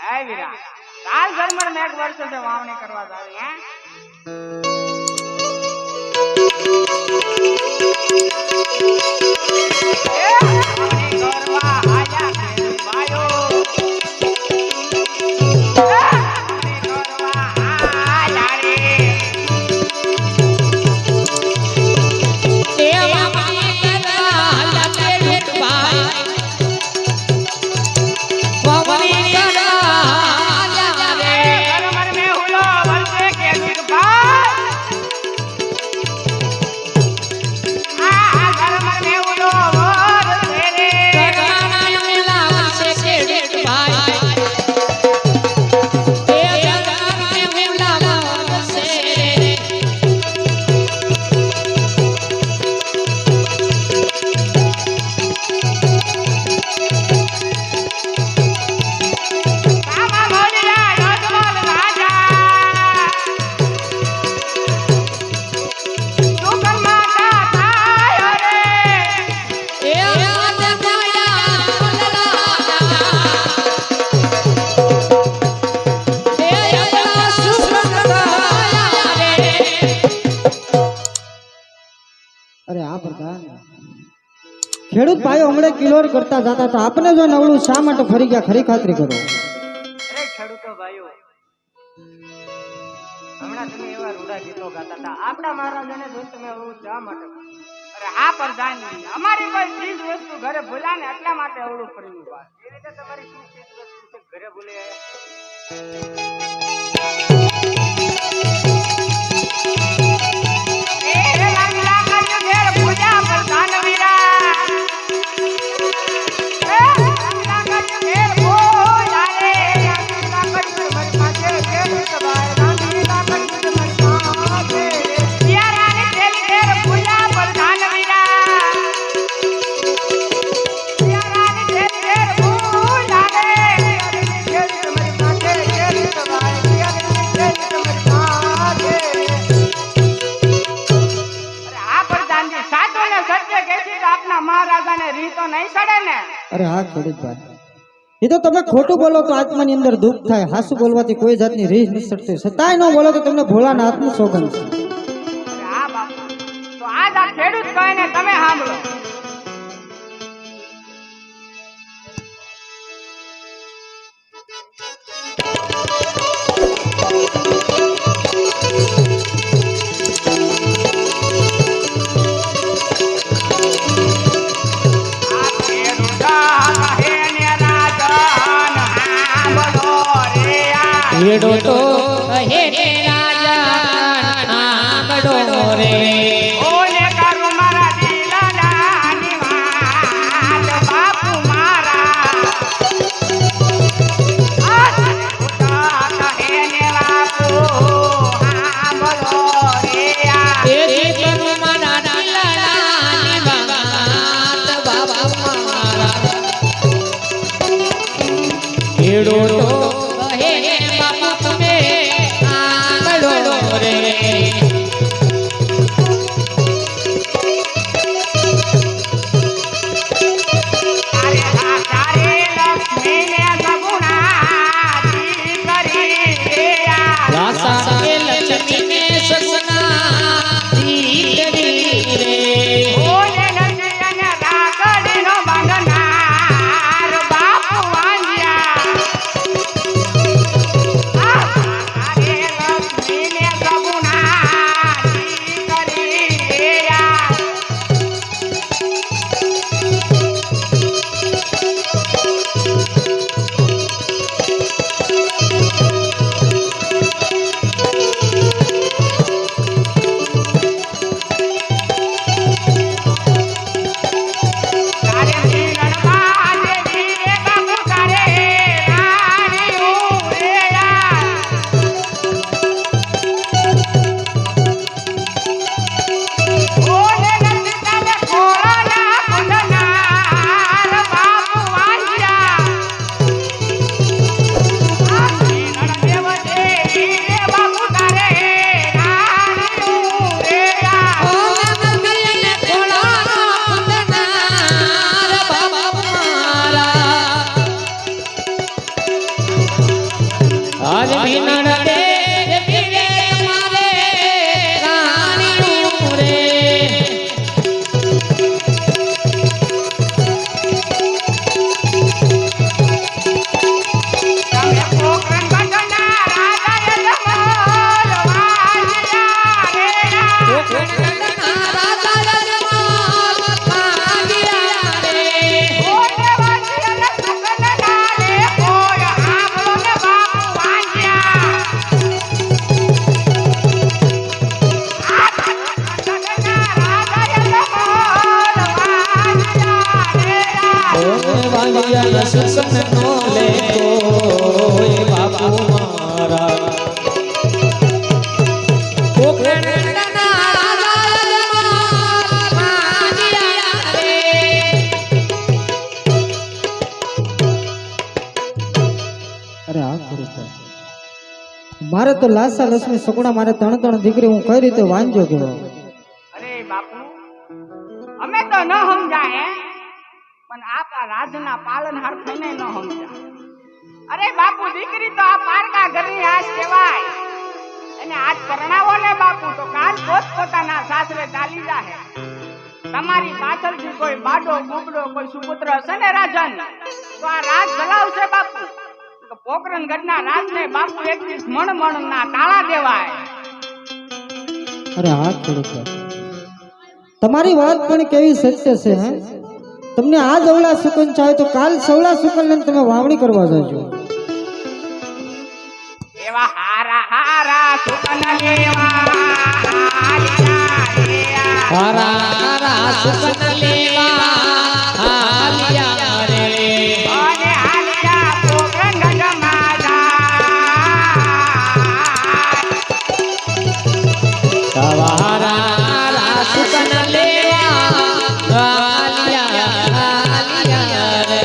હે વીરા કાલ ઘરમાં મેઘ વર્ષે છે વાવણી કરવા જાવ ખેડૂત ભાઈઓ હમણાં કિલોર કરતા જતા હતા. આપણે જો નવડું શા માટે ફરી ગયા? ખરી ખાતરી કરો. ખેડૂતો ભાઈઓ, હમણાં તમે એવા ગીતો હતા. અરે હા ખેડૂત ભાઈ એ તો તમે ખોટું બોલો તો આત્માની અંદર દુઃખ થાય. હાસુ બોલવાથી કોઈ જાતની રીસ નથી સટતી છતાંય ન બોલો તો તમને ભોળાના આત્મ સોગંદ છે. આ હા તો આજ આ ખેડૂત કહે ને તમે સાંભળો. આ ઓલે મારે. તો લાસા લક્ષ્મી સગુણા મારે ત્રણ ત્રણ દીકરી હું કઈ રીતે વાંચો ગયો? અરે બાપુ અમે તો ન સમજાય પણ આપા રાજના પાલનહાર થઈને ન સમજાય અરે બાપુ, દીકરી તો આ પારકા ઘરની આશ કહેવાય. અને આજ પરણાવો ને બાપુ, તો કાલ પોત પોતાના સાસરે ચાલી જાહે. તમારી પાછળથી કોઈ બાડો ગુબડો કોઈ સુપુત્ર હશે ને રાજન તો આ રાજ ચલાવશે બાપુ. પોકરણ ગઢના રાજને બાપુ એક દિવસ મણ મણ ના તાળા દેવાય. અરે હા ખરું તમારી વાત પણ કેવી સત્ય છે, હે? તમને આ અવળા સુકન ચાહે તો કાલ સવળા સુકન લઈને તમે વાવણી કરવા જજો. એવા હારા હારા સુકન લેવા.